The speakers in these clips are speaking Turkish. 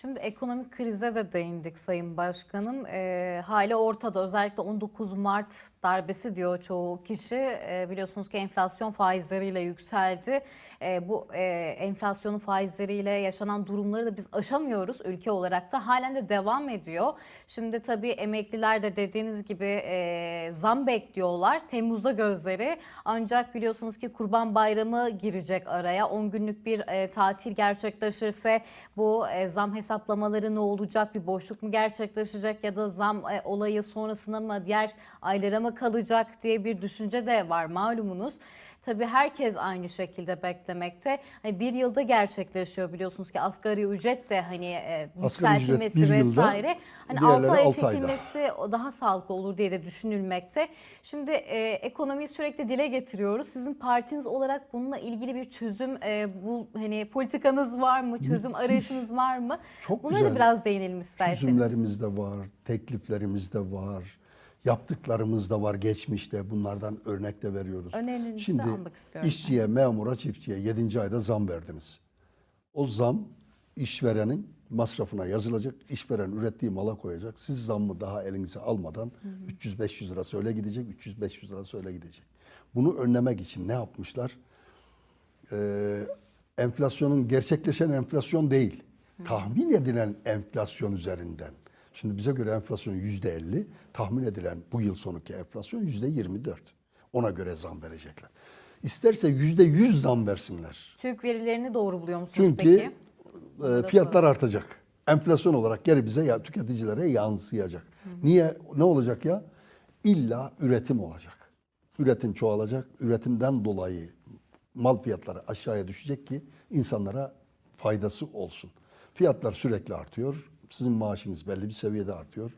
Şimdi ekonomik krize de değindik Sayın Başkanım. E, hali ortada özellikle 19 Mart darbesi diyor çoğu kişi. E, biliyorsunuz ki enflasyon faizleriyle yükseldi. E, bu e, enflasyonun faizleriyle yaşanan durumları da biz aşamıyoruz ülke olarak da halen de devam ediyor. Şimdi tabii emekliler de dediğiniz gibi e, zam bekliyorlar. Temmuz'da gözleri ancak biliyorsunuz ki Kurban Bayramı girecek araya. 10 günlük bir e, tatil gerçekleşirse bu e, zam hesaplamaları ne olacak? Bir boşluk mu gerçekleşecek ya da zam e, olayı sonrasında mı diğer aylara mı kalacak diye bir düşünce de var malumunuz. Tabii herkes aynı şekilde beklemekte. Hani bir yılda gerçekleşiyor biliyorsunuz ki asgari ücret de hani e, yükseltilmesi vesaire. Hani diğerleri 6 aya altı ayda. çekilmesi o daha sağlıklı olur diye de düşünülmekte. Şimdi e, ekonomiyi sürekli dile getiriyoruz. Sizin partiniz olarak bununla ilgili bir çözüm e, bu hani politikanız var mı? Çözüm arayışınız var mı? Çok Buna da güzel. biraz değinelim isterseniz. Çözümlerimiz de var, tekliflerimiz de var, yaptıklarımız da var geçmişte. Bunlardan örnek de veriyoruz. Önerilerinizi Şimdi almak istiyorum. işçiye, memura, çiftçiye 7. ayda zam verdiniz. O zam işverenin masrafına yazılacak. İşveren ürettiği mala koyacak. Siz zammı daha elinize almadan 300-500 lirası öyle gidecek, 300-500 lirası öyle gidecek. Bunu önlemek için ne yapmışlar? Ee, enflasyonun gerçekleşen enflasyon değil, tahmin edilen enflasyon üzerinden. Şimdi bize göre enflasyon yüzde 50, tahmin edilen bu yıl sonuki enflasyon yüzde 24. Ona göre zam verecekler. İsterse yüzde 100 zam versinler. TÜİK verilerini doğru buluyor musunuz Çünkü peki? e, fiyatlar artacak. Enflasyon olarak geri bize ya tüketicilere yansıyacak. Niye? Ne olacak ya? İlla üretim olacak. Üretim çoğalacak. Üretimden dolayı mal fiyatları aşağıya düşecek ki insanlara faydası olsun. Fiyatlar sürekli artıyor. Sizin maaşınız belli bir seviyede artıyor.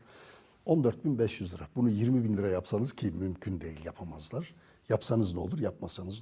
14.500 lira. Bunu 20 bin lira yapsanız ki mümkün değil yapamazlar. Yapsanız ne olur, yapmasanız